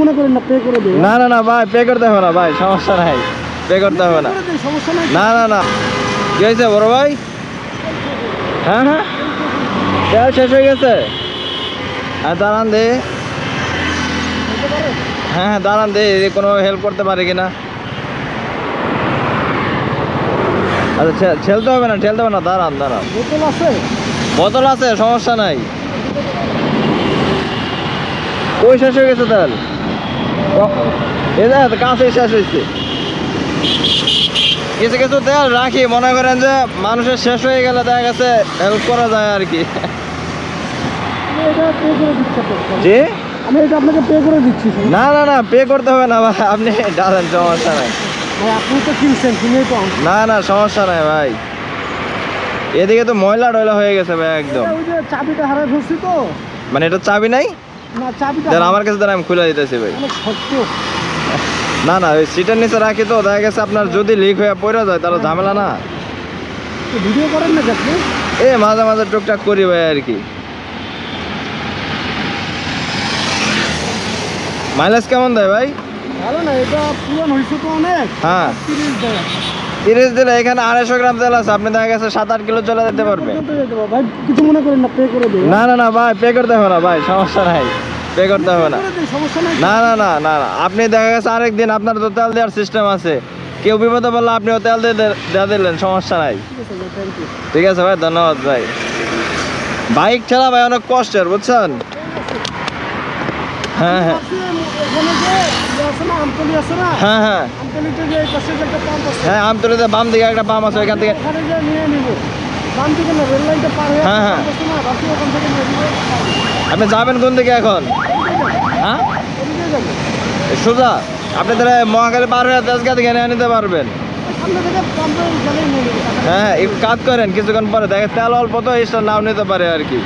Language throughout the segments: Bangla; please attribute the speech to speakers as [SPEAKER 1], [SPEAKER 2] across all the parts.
[SPEAKER 1] মনে করেন না পে করে দেবো
[SPEAKER 2] না না না ভাই পে করতে হবে না ভাই সমস্যা নাই। পে করতে হবে না।
[SPEAKER 1] সমস্যা নাই।
[SPEAKER 2] না না না। কি হয়েছে বড় ভাই? হ্যাঁ হ্যাঁ। তেল শেষ হয়ে গেছে। হ্যাঁ দাঁড়ান দে। হ্যাঁ হ্যাঁ দাঁড়ান দে কোনো হেল্প করতে পারে কিনা। আচ্ছা ঠেলতে হবে না ঠেলতে হবে না দাঁড়ান দাঁড়ান।
[SPEAKER 1] বোতল আছে?
[SPEAKER 2] বোতল আছে সমস্যা নাই। কই শেষ হয়ে গেছে এই দেখ কাছে শেষ হয়েছে। কিছু কিছু তেল রাখি মনে করেন যে মানুষের শেষ হয়ে গেলে দেখা গেছে হেল্প করা যায় আর কি।
[SPEAKER 1] আমি এটা পে করে দিচ্ছি আপনাকে।
[SPEAKER 2] জি?
[SPEAKER 1] আমি এটা আপনাকে পে করে দিচ্ছি
[SPEAKER 2] না না না পে করতে হবে না ভাই আপনি ডালেন সমস্যা নাই।
[SPEAKER 1] আপনি তো কিনছেন।
[SPEAKER 2] না না সমস্যা নাই ভাই। এদিকে তো ময়লা টয়লা হয়ে গেছে ভাই একদম।
[SPEAKER 1] এটা চাবিটা হারাই ফেলছি তো।
[SPEAKER 2] মানে এটা চাবি নাই? দেন আমার কাছে দেন আমি খুলে দিতেছি ভাই। না না ওই সিটের নিচে রাখি তো দেখা গেছে আপনার যদি লিক হয়ে পড়ে যায় তাহলে ঝামেলা না।
[SPEAKER 1] ভিডিও করেন না আপনি
[SPEAKER 2] এ মাঝে মাঝে টুকটাক করি ভাই আর কি। মাইলেজ কেমন দেয় ভাই?
[SPEAKER 1] ভালো না এটা পুরান হয়েছে তো অনেক।
[SPEAKER 2] হ্যাঁ।
[SPEAKER 1] তিরিশ
[SPEAKER 2] দিলে এখানে আড়াইশো গ্রাম তেল আছে। আপনি দেখা গেছে সাত আট কিলো চলে যেতে পারবে।
[SPEAKER 1] ভাই কিছু মনে করেন না পে করে দেবো
[SPEAKER 2] না না না ভাই পে করতে হবে না ভাই সমস্যা নাই। পে করতে হবে না। না না না না না আপনি দেখা গেছে আরেক দিন আপনার তো তেল দেওয়ার সিস্টেম আছে। কেউ বিপদে বললে আপনিও তেল দিয়ে দিলেন সমস্যা নাই।
[SPEAKER 1] ঠিক আছে ভাই
[SPEAKER 2] ধন্যবাদ ভাই। বাইক ঠেলা ভাই অনেক কষ্টের বুঝছেন? হ্যাঁ হ্যাঁ।
[SPEAKER 1] ইয়ে
[SPEAKER 2] হ্যাঁ হ্যাঁ। হ্যাঁ আমতলিতে বাম দিকে একটা পাম্প আছে ওইখান থেকে
[SPEAKER 1] হয়ে
[SPEAKER 2] হ্যাঁ, আপনি যাবেন কোন দিকে এখন? হ্যাঁ? সোজা। আপনি তাহলে মহাকালী পার হয়ে তেজগা থেকে নিয়ে নিতে পারবেন। হ্যাঁ কাজ করেন কিছুক্ষণ পরে। দেখে তেল অল্প তো এক্সট্রা নাও নিতে পারে আর কি।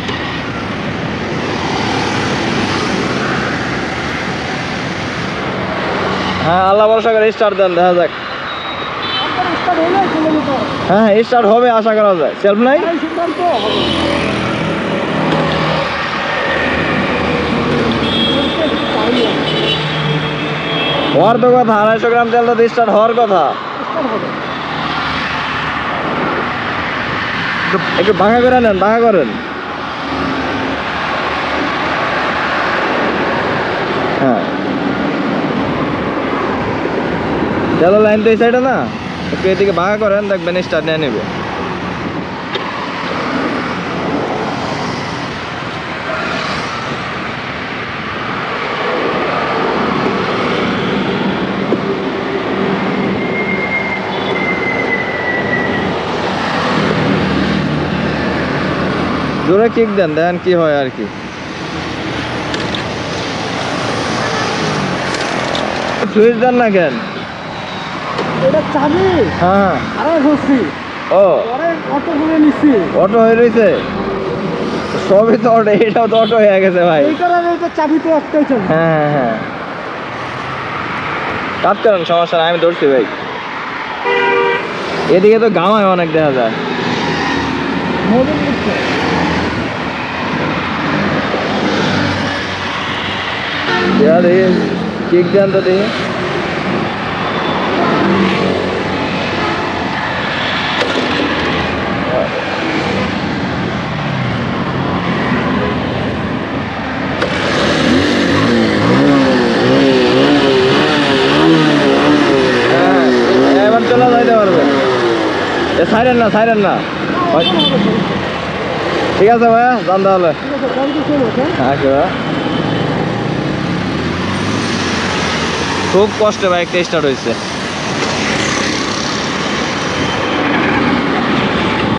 [SPEAKER 2] হ্যাঁ আল্লাহ ভরসা করে স্টার্ট দেন, দেখা যাক। হ্যাঁ স্টার্ট হবে, আশা করা যায়। সেলফ নাই? হওয়ার তো কথা, আড়াইশো গ্রাম তেল তো স্টার্ট হওয়ার কথা। একটু ভাঙা করে নেন, ভাঙা করেন। তেলের লাইন তো এই সাইডে না একটু এদিকে ভাঙা করেন দেখবেন স্টার্ট নিয়ে নেবে জোরে কিক দেন দেখেন কি হয় আর কি সুইচ দেন না কেন
[SPEAKER 1] এটা চাবি।
[SPEAKER 2] হ্যাঁ।
[SPEAKER 1] আরে ঘুরছি
[SPEAKER 2] ও।
[SPEAKER 1] পরে অটো করে নিচ্ছি
[SPEAKER 2] অটো হয়ে রয়েছে সবই তো অটো এটাও তো অটো হয়ে গেছে ভাই।
[SPEAKER 1] এই কারণে এটা চাবি তো একটাই চাবি।
[SPEAKER 2] হ্যাঁ হ্যাঁ হ্যাঁ। কাজ করেন সমস্যা নাই আমি ধরছি ভাই। এদিকে তো গামায় অনেক দেখা যায়।
[SPEAKER 1] মোবিল নিচ্ছে
[SPEAKER 2] দেয়া দেখি কিক দেন তো দেখি হ্যাঁ, এবার চলে যাইতে পারবে এ সাইরেন না সাইরেন না। ঠিক আছে ভাইয়া, যান তাহলে। আচ্ছা খুব কষ্টে বাইকটা স্টার্ট হয়েছে।